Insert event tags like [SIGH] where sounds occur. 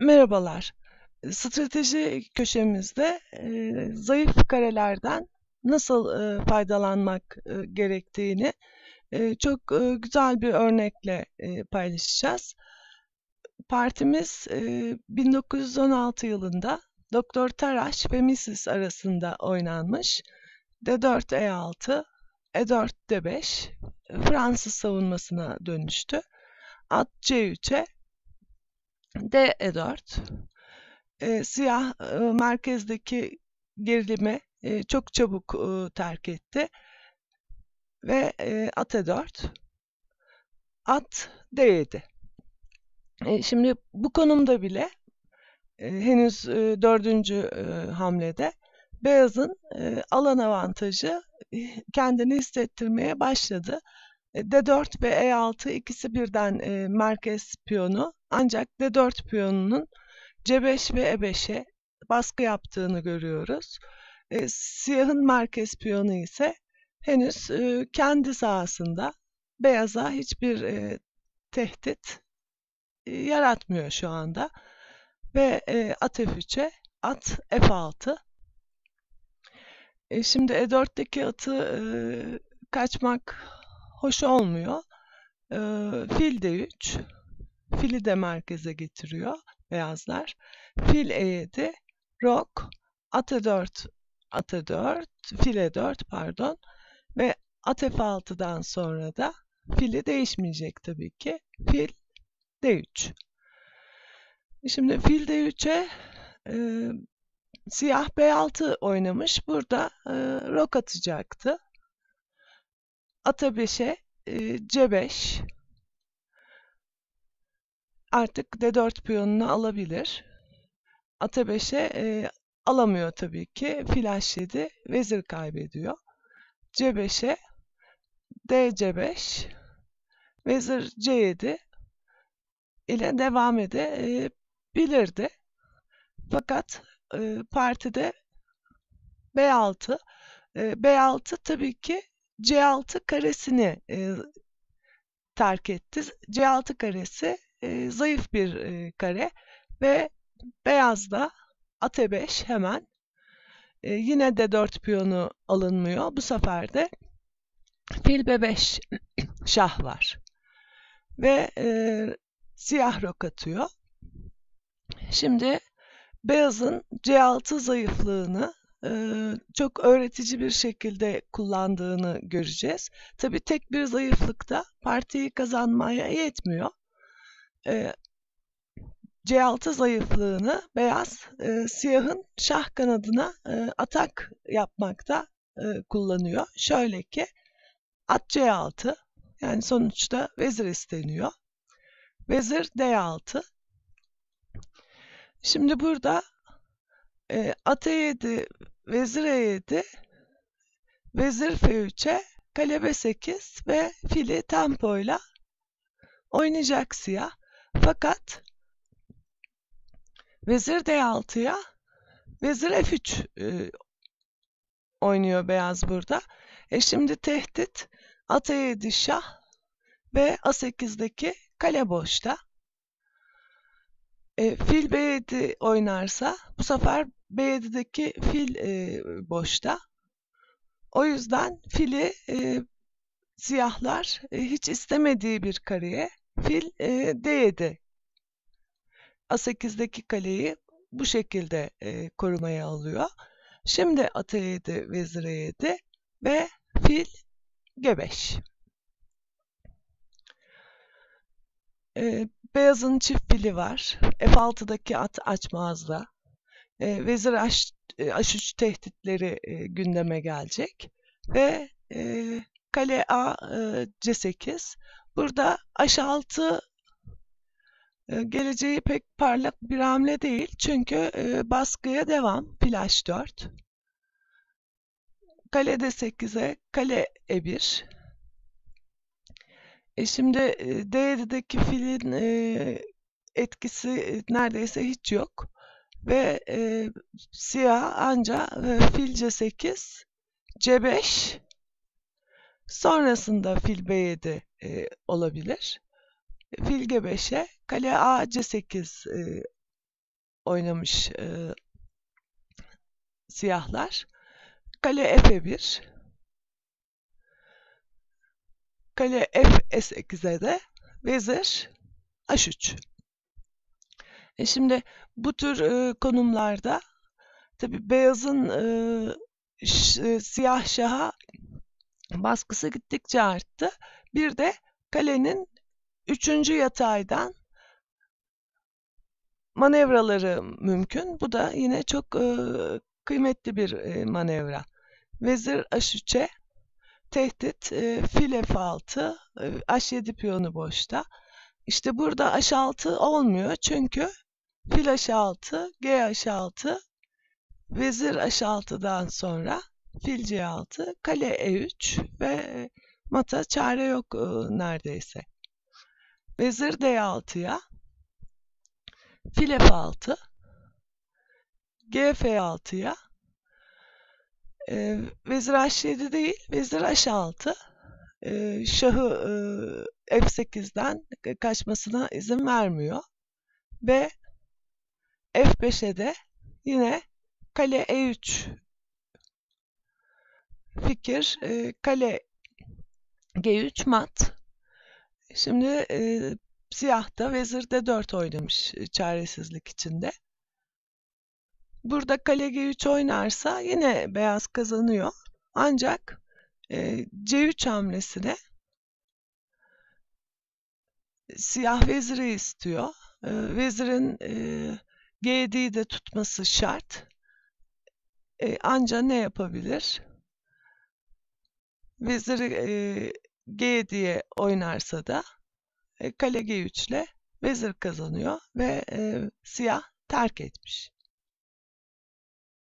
Merhabalar. Strateji köşemizde e, zayıf karelerden nasıl e, faydalanmak e, gerektiğini e, çok e, güzel bir örnekle e, paylaşacağız. Partimiz e, 1916 yılında Doktor Taraş ve Mrs. arasında oynanmış D4 E6, E4 D5 Fransız savunmasına dönüştü. At C3'e D E4 e, siyah e, merkezdeki gerilimi e, çok çabuk e, terk etti ve e, at E4 at D7 e, şimdi bu konumda bile e, henüz e, dördüncü e, hamlede beyazın e, alan avantajı e, kendini hissettirmeye başladı. E, D4 ve E6 ikisi birden e, merkez piyonu ancak D4 piyonunun C5 ve E5'e baskı yaptığını görüyoruz. E, siyahın merkez piyonu ise henüz e, kendi sahasında beyaza hiçbir e, tehdit e, yaratmıyor şu anda. Ve e, at F3'e at F6. E, şimdi E4'teki atı e, kaçmak hoş olmuyor. E, fil D3. Fili de merkeze getiriyor beyazlar. Fil E7, rok, at E4, at E4, fil E4 pardon ve at F6'dan sonra da fili değişmeyecek tabii ki. Fil D3. Şimdi fil D3'e e, siyah B6 oynamış. Burada e, rok atacaktı. Ata 5'e e, C5 artık D4 piyonunu alabilir. Ata 5'e e, alamıyor tabii ki. Flash 7 vezir kaybediyor. C5'e D C5 vezir C7 ile devam edebilirdi. Fakat e, partide B6 e, B6 tabii ki C6 karesini e, terk etti. C6 karesi e, zayıf bir e, kare ve beyazda at e5 hemen e, yine de 4 piyonu alınmıyor. Bu sefer de fil b5 [CLEARS THROAT] şah var. Ve e, siyah rok atıyor. Şimdi beyazın C6 zayıflığını çok öğretici bir şekilde kullandığını göreceğiz. Tabi tek bir zayıflıkta partiyi kazanmaya yetmiyor. E, C6 zayıflığını beyaz e, siyahın şah kanadına e, atak yapmakta e, kullanıyor. Şöyle ki at C6 yani sonuçta vezir isteniyor. Vezir D6 Şimdi burada e, at E7, vezir E7, vezir F3'e kale B8 ve fili tempoyla oynayacak siyah. Fakat vezir D6'ya vezir F3 e, oynuyor beyaz burada. E şimdi tehdit at E7 şah ve A8'deki kale boşta. E, fil B7 oynarsa bu sefer B7'deki fil e, boşta. O yüzden fili e, siyahlar e, hiç istemediği bir kareye fil e, D7 A8'deki kaleyi bu şekilde e, korumaya alıyor. Şimdi at E7 vezir E7 ve fil G5. E, beyazın çift fili var. F6'daki at açmazda. E, vezir H, H3 tehditleri e, gündeme gelecek. Ve e, kale A e, C8. Burada H6 e, geleceği pek parlak bir hamle değil. Çünkü e, baskıya devam. Flash 4. Kale D8'e kale E1. E şimdi D7'deki filin e, etkisi neredeyse hiç yok. Ve e, siyah anca e, fil C8, C5 sonrasında fil B7 e, olabilir. Fil G5'e kale A C8 e, oynamış e, siyahlar. Kale F1. Kale F8'e de vezir H3. E şimdi bu tür e, konumlarda tabi beyazın e, e, siyah şaha baskısı gittikçe arttı. Bir de kalenin üçüncü yataydan manevraları mümkün. Bu da yine çok e, kıymetli bir e, manevra. Vezir H3'e tehdit e, fil F6, e, H7 piyonu boşta. İşte burada H6 olmuyor çünkü fil H6, G H6, vezir H6'dan sonra fil C6, kale E3 ve mata çare yok e, neredeyse. Vezir D6'ya fil F6 G F6'ya e, vezir H7 değil vezir H6 e, şahı e, F8'den kaçmasına izin vermiyor ve F5'e de yine kale E3 fikir e, kale G3 mat şimdi e, siyah da vezir D4 oynamış e, çaresizlik içinde burada kale G3 oynarsa yine beyaz kazanıyor ancak e, C3 hamlesine siyah veziri istiyor. E, vezirin e, G7'yi de tutması şart. E, anca ne yapabilir? Veziri e, G7'ye oynarsa da e, kale G3 ile vezir kazanıyor ve e, siyah terk etmiş.